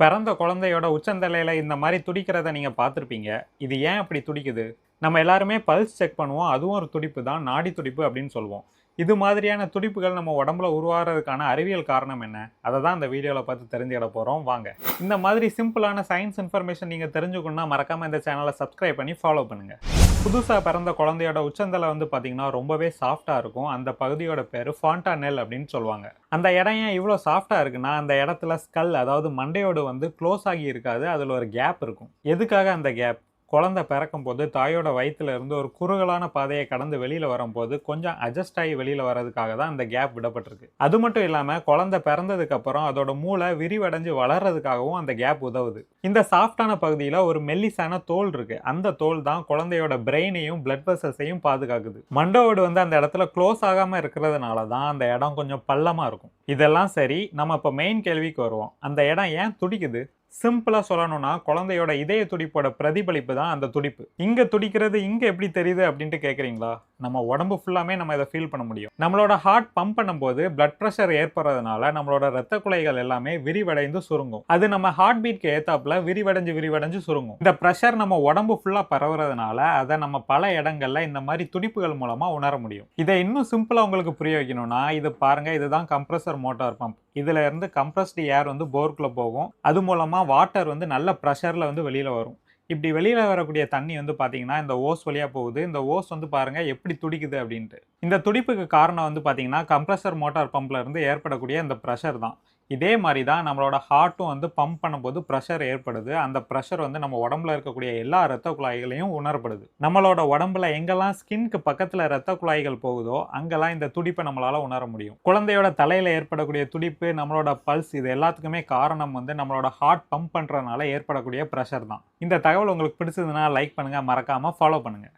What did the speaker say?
பிறந்த குழந்தையோட உச்சந்தலையில் இந்த மாதிரி துடிக்கிறத நீங்கள் பார்த்துருப்பீங்க. இது ஏன் அப்படி துடிக்குது? நம்ம எல்லாருமே பல்ஸ் செக் பண்ணுவோம். அதுவும் ஒரு துடிப்பு தான். நாடி துடிப்பு அப்படின்னு சொல்லுவோம். இது மாதிரியான துடிப்புகள் நம்ம உடம்புல உருவாகிறதுக்கான அறிவியல் காரணம் என்ன? அதை தான் இந்த வீடியோவில் பார்த்து தெரிஞ்சுக்கிட போகிறோம் வாங்க. இந்த மாதிரி சிம்பிளான சயின்ஸ் இன்ஃபர்மேஷன் நீங்கள் தெரிஞ்சுக்கணும்னா மறக்காமல் இந்த சேனலை சப்ஸ்கிரைப் பண்ணி ஃபாலோ பண்ணுங்கள் புதுசாக பிறந்த குழந்தையோட உச்சந்தலை வந்து பார்த்தீங்கன்னா ரொம்பவே சாஃப்டாக இருக்கும். அந்த பகுதியோட பேர் ஃபாண்டானெல் அப்படின்னு சொல்லுவாங்க. அந்த இடம் ஏன் இவ்வளோ சாஃப்டாக இருக்குன்னா அந்த இடத்துல ஸ்கல் அதாவது மண்டையோடு வந்து க்ளோஸ் ஆகி இருக்காது. அதில் ஒரு கேப் இருக்கும். எதுக்காக அந்த கேப் குழந்தை பிறக்கும் போது தாயோட வயிற்றுல இருந்து ஒரு குறுகலான பாதையை கடந்து வெளியில் வரும்போது கொஞ்சம் அட்ஜஸ்ட் ஆகி வெளியில் வர்றதுக்காக தான் அந்த கேப் விடப்பட்டிருக்கு. அது மட்டும் இல்லாமல் குழந்தை பிறந்ததுக்கப்புறம் அதோட மூளை விரிவடைஞ்சு வளர்றதுக்காகவும் அந்த கேப் உதவுது. இந்த சாஃப்டான பகுதியில் ஒரு மெல்லிசான தோல் இருக்கு. அந்த தோல் தான் குழந்தையோட பிரெயினையும் பிளட் வெசல்ஸையும் பாதுகாக்குது. மண்டோடு வந்து அந்த இடத்துல க்ளோஸ் ஆகாமல் இருக்கிறதுனால தான் அந்த இடம் கொஞ்சம் பள்ளமாக இருக்கும். இதெல்லாம் சரி நம்ம இப்போ மெயின் கேள்விக்கு வருவோம். அந்த இடம் ஏன் துடிக்குது? சிம்பிளாக சொல்லணும்னா குழந்தையோட இதய துடிப்போட பிரதிபலிப்பு தான் அந்த துடிப்பு. இங்கே துடிக்கிறது இங்கே எப்படி தெரியுது அப்படின்ட்டு கேட்குறீங்களா நம்ம உடம்பு ஃபுல்லாமே நம்ம இதை ஃபீல் பண்ண முடியும். நம்மளோட ஹார்ட் பம்ப் பண்ணும்போது பிளட் ப்ரெஷர் ஏற்படுறதுனால நம்மளோட ரத்த குலைகள் எல்லாமே விரிவடைந்து சுருங்கும். அது நம்ம ஹார்ட் பீட்க்கு ஏத்தாப்புல விரிவடைஞ்சு விரிவடைஞ்சு சுருங்கும். இந்த ப்ரெஷர் நம்ம உடம்பு ஃபுல்லாக பரவுறதுனால அதை நம்ம பல இடங்கள்ல இந்த மாதிரி துடிப்புகள் மூலமாக உணர முடியும். இதை இன்னும் சிம்பிளாக உங்களுக்கு புரிய வைக்கணும்னா இது பாருங்க இதுதான் கம்ப்ரஸர் மோட்டார் பம்ப் இதுல இருந்து கம்ப்ரஸ்டு ஏர் வந்து போர்க்குள்ள போகும். அது மூலமா வாட்டர் வந்து நல்ல ப்ரெஷர்ல வந்து வெளியில வரும். இப்படி வெளியில் வரக்கூடிய தண்ணி வந்து பார்த்தீங்கன்னா இந்த ஓஸ் வழியாக போகுது. இந்த ஓஸ் வந்து பாருங்கள் எப்படி துடிக்குது அப்படின்ட்டு. இந்த துடிப்புக்கு காரணம் வந்து பார்த்தீங்கன்னா கம்ப்ரஸர் மோட்டார் பம்ப்ல இருந்து ஏற்படக்கூடிய இந்த ப்ரெஷர் தான். இதே மாதிரி தான் நம்மளோட ஹார்ட்டும் வந்து பம்ப் பண்ணும்போது ப்ரெஷர் ஏற்படுது. அந்த ப்ரெஷர் வந்து நம்ம உடம்புல இருக்கக்கூடிய எல்லா ரத்த குழாய்களையும் உணரப்படுது. நம்மளோட உடம்புல எங்கெல்லாம் ஸ்கின்க்கு பக்கத்தில் ரத்த குழாய்கள் போகுதோ அங்கெல்லாம் இந்த துடிப்பை நம்மளால் உணர முடியும். குழந்தையோட தலையில் ஏற்படக்கூடிய துடிப்பு நம்மளோட பல்ஸ் இது எல்லாத்துக்குமே காரணம் வந்து நம்மளோட ஹார்ட் பம்ப் பண்ணுறதுனால ஏற்படக்கூடிய ப்ரெஷர் தான். இந்த தகவல் உங்களுக்கு பிடிச்சதுன்னா லைக் பண்ணுங்கள் மறக்காமல் ஃபாலோ பண்ணுங்கள்